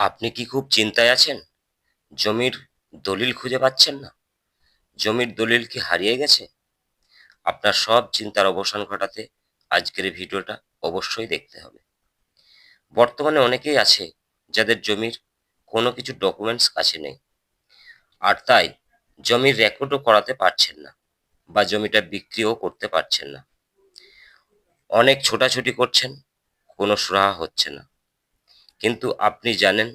আপনি কি খুব চিন্তায় আছেন? জমির দলিল খুঁজে পাচ্ছেন না। জমির দলিল কি হারিয়ে গেছে? আপনার সব চিন্তার অবসান ঘটাতে আজকের এই ভিডিওটা অবশ্যই দেখতে হবে। বর্তমানে অনেকেই আছে যাদের জমির কোনো কিছু ডকুমেন্টস কাছে নেই। আর তাই জমির রেকর্ডও করাতে পারছেন না বা জমিটা বিক্রিও করতে পারছেন না। অনেক ছোটাছুটি করছেন, কোনো সুরাহা হচ্ছে না। কিন্তু আপনি জানেন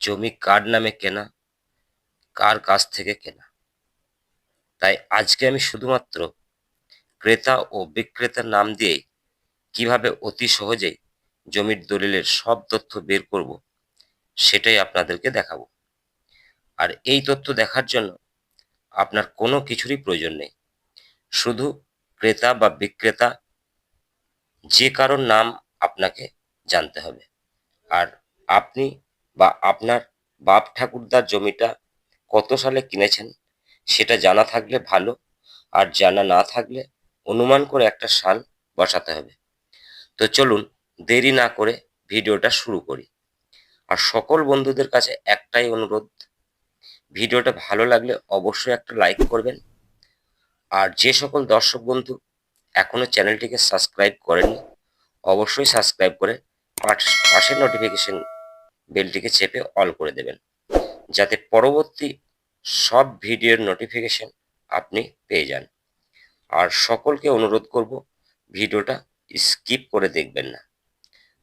জমি কার নামে কেনা, কার কাছ থেকে কেনা। তাই আজকে আমি শুধুমাত্র ক্রেতা ও বিক্রেতার নাম দিয়েই কীভাবে অতি সহজেই জমির দলিলের সব তথ্য বের করব সেটাই আপনাদেরকে দেখাবো। আর এই তথ্য দেখার জন্য আপনার কোনো কিছুরই প্রয়োজন নেই। শুধু ক্রেতা বা বিক্রেতা যে কারোর নাম আপনাকে জানতে হবে। আর আপনি বা আপনার বাপ ঠাকুরদার জমিটা কত সালে কিনেছেন সেটা জানা থাকলে ভালো, আর জানা না থাকলে অনুমান করে একটা সাল বসাতে হবে। তো চলুন দেরি না করে ভিডিওটা শুরু করি। আর সকল বন্ধুদের কাছে একটাই অনুরোধ, ভিডিওটা ভালো লাগলে অবশ্যই একটা লাইক করবেন। আর যে সকল দর্শক বন্ধু এখনও চ্যানেলটিকে সাবস্ক্রাইব করেনি অবশ্যই সাবস্ক্রাইব করে পাশের নোটিফিকেশন বেলটিকে চেপে অল করে দেবেন, যাতে পরবর্তী সব ভিডিওর নোটিফিকেশন আপনি পেয়ে যান। আর সকলকে অনুরোধ করব, ভিডিওটা স্কিপ করে দেখবেন না।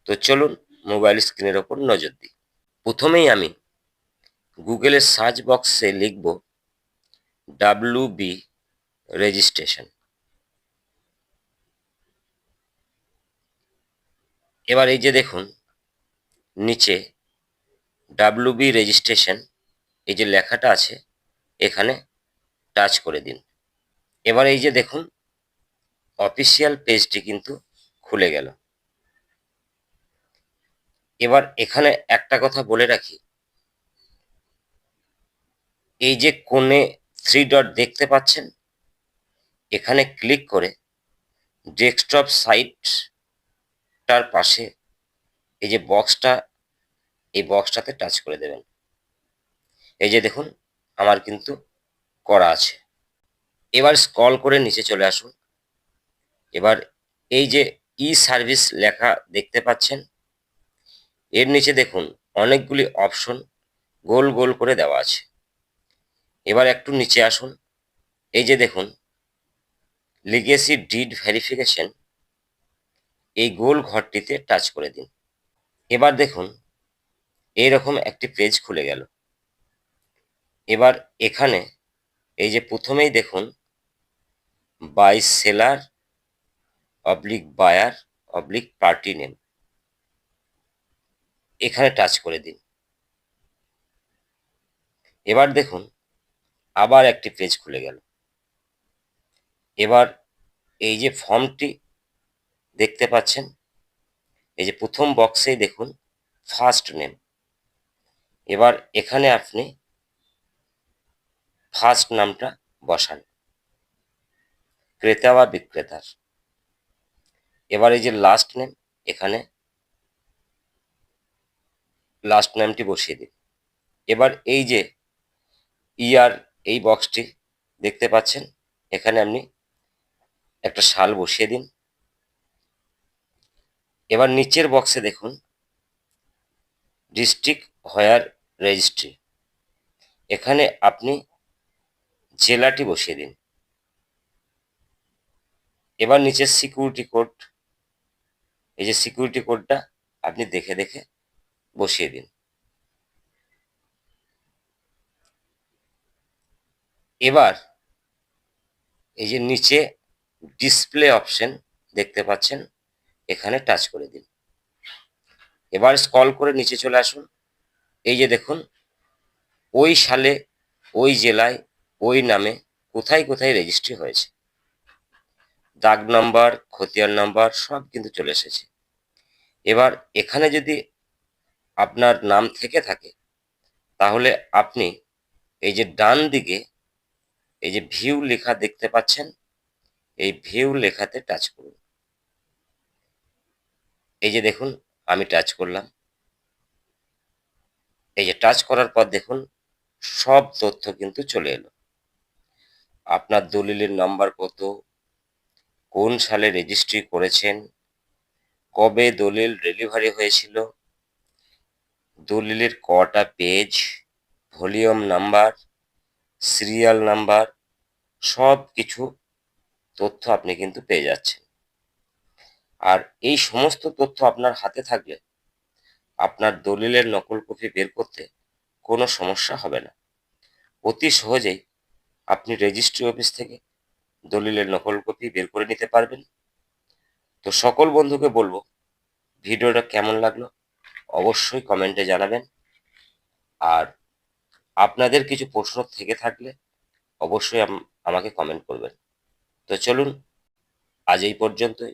তো চলুন মোবাইল স্ক্রিনের ওপর নজর দিই। প্রথমেই আমি গুগলের সার্চ বক্সে লিখব ডাব্লু বি রেজিস্ট্রেশন এবার এই যে দেখুন, নিচে ডাব্লু বি রেজিস্ট্রেশন এই যে লেখাটা আছে, এখানে টাচ করে দিন। এবার এই যে দেখুন অফিসিয়াল পেজটি কিন্তু খুলে গেল। এবার এখানে একটা কথা বলে রাখি। এই যে কোণে থ্রি ডট দেখতে পাচ্ছেন, এখানে ক্লিক করে ডেস্কটপ সাইটটার পাশে এই যে বক্সটা এই বক্সটাতে টাচ করে দেবেন। এই যে দেখুন, আমার কিন্তু করা আছে। এবার স্ক্রল করে নিচে চলে আসুন। এবার এই যে ই সার্ভিস লেখা দেখতে পাচ্ছেন, এর নিচে দেখুন, অনেকগুলি অপশন গোল গোল করে দেওয়া আছে। এবার একটু নিচে আসুন। এই যে দেখুন লিগেসি ডিড ভেরিফিকেশন এই গোল ঘরটিতে টাচ করে দিন। এবার দেখুন, এইরকম একটি পেজ খুলে গেল। এবার এখানে এই যে প্রথমেই দেখুন by seller oblique buyer oblique party name এখানে টাচ করে দিন। এবার দেখুন, আবার একটি পেজ খুলে গেল। এবার এই যে ফর্মটি দেখতে পাচ্ছেন? এই যে প্রথম বক্সেই দেখুন ফার্স্ট নেম এবার এখানে আপনি ফার্স্ট নামটা বসান। ক্রেতা বা বিক্রেতার। এবার এই যে লাস্ট নেম এখানে লাস্ট নেমটি বসিয়ে দিন। এবার এই যে ইয়ার এই বক্সটি দেখতে পাচ্ছেন? এখানে আপনি একটা সাল বসিয়ে দিন। এবার নিচের বক্সে দেখুন। ডিস্ট্রিক্ট হয়ার রেজিস্ট্রি এখানে আপনি জেলাটি বসিয়ে দিন। এবার নিচের সিকিউরিটি কোড এই যে সিকিউরিটি কোডটা আপনি দেখে দেখে বসিয়ে দিন। এবার এই যে নিচে ডিসপ্লে অপশন দেখতে পাচ্ছেন। এখানে টাচ করে দিন। এবার স্কল করে নিচে চলে আসুন। এই যে দেখুন, ওই সালে, ওই জেলায়, ওই নামে কোথায় কোথায় রেজিস্ট্রি হয়েছে। দাগ নাম্বার, খতিয়ান নাম্বার সব কিন্তু চলে এসেছে। এবার এখানে যদি আপনার নাম থেকে থাকে, তাহলে আপনি এই যে ডান দিকে এই যে ভিউ লেখা দেখতে পাচ্ছেন, এই ভিউ লেখাতে টাচ করুন। এই যে দেখুন, আমি টাচ করলাম। এই যে টাচ করার পর দেখুন, সব তথ্য কিন্তু চলে এলো। আপনার দলিলের নাম্বার কত? কোন সালে রেজিস্ট্রি করেছেন? কবে দলিল ডেলিভারি হয়েছিল? দলিলের কটা page volume number serial number সব কিছু তথ্য আপনি কিন্তু পেয়ে যাচ্ছেন। আর এই সমস্ত তথ্য আপনার হাতে থাকলে আপনার দলিলের নকল কপি বের করতে কোনো সমস্যা হবে না। অতি সহজেই আপনি রেজিস্ট্রি অফিস থেকে দলিলের নকল কপি বের করে নিতে পারবেন। তো সকল বন্ধুকে বলব, ভিডিওটা কেমন লাগল অবশ্যই কমেন্টে জানাবেন। আর আপনাদের কিছু প্রশ্ন থেকে থাকলে অবশ্যই আম- আমাকে কমেন্ট করবেন। তো চলুন, আজ এই পর্যন্তই।